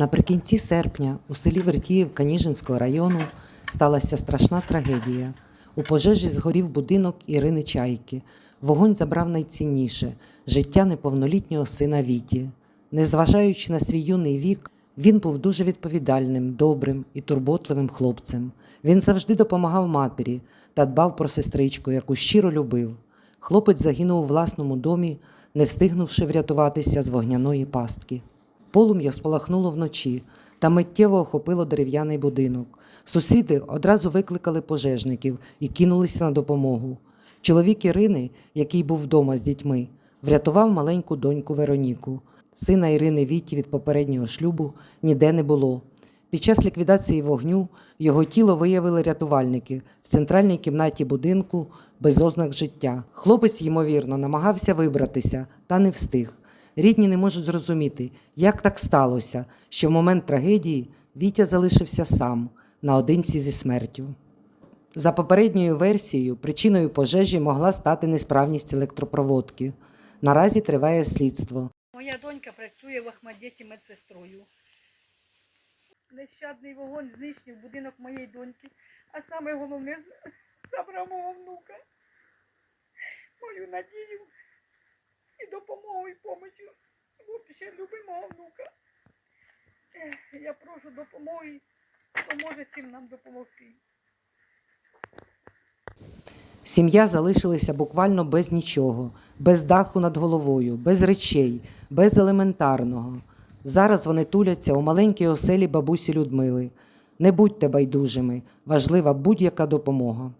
Наприкінці серпня у селі Вертіївка Ніжинського району сталася страшна трагедія. У пожежі згорів будинок Ірини Чайки. Вогонь забрав найцінніше життя неповнолітнього сина Віті. Незважаючи на свій юний вік, він був дуже відповідальним, добрим і турботливим хлопцем. Він завжди допомагав матері та дбав про сестричку, яку щиро любив. Хлопець загинув у власному домі, не встигнувши врятуватися з вогняної пастки. Полум'я спалахнуло вночі та миттєво охопило дерев'яний будинок. Сусіди одразу викликали пожежників і кинулися на допомогу. Чоловік Ірини, який був вдома з дітьми, врятував маленьку доньку Вероніку. Сина Ірини Віті від попереднього шлюбу ніде не було. Під час ліквідації вогню його тіло виявили рятувальники в центральній кімнаті будинку без ознак життя. Хлопець, ймовірно, намагався вибратися та не встиг. Рідні не можуть зрозуміти, як так сталося, що в момент трагедії Вітя залишився сам наодинці зі смертю. За попередньою версією, причиною пожежі могла стати несправність електропроводки. Наразі триває слідство. Моя донька працює в Ахмадєті медсестрою. Нещадний вогонь знищив будинок моєї доньки, а саме головне забрав мого внука. Мою надію і помочі. Бо ще любить мого внука. Я прошу допомоги, хто може чим нам допомогти. Сім'я залишилася буквально без нічого, без даху над головою, без речей, без елементарного. Зараз вони туляться у маленькій оселі бабусі Людмили. Не будьте байдужими, важлива будь-яка допомога.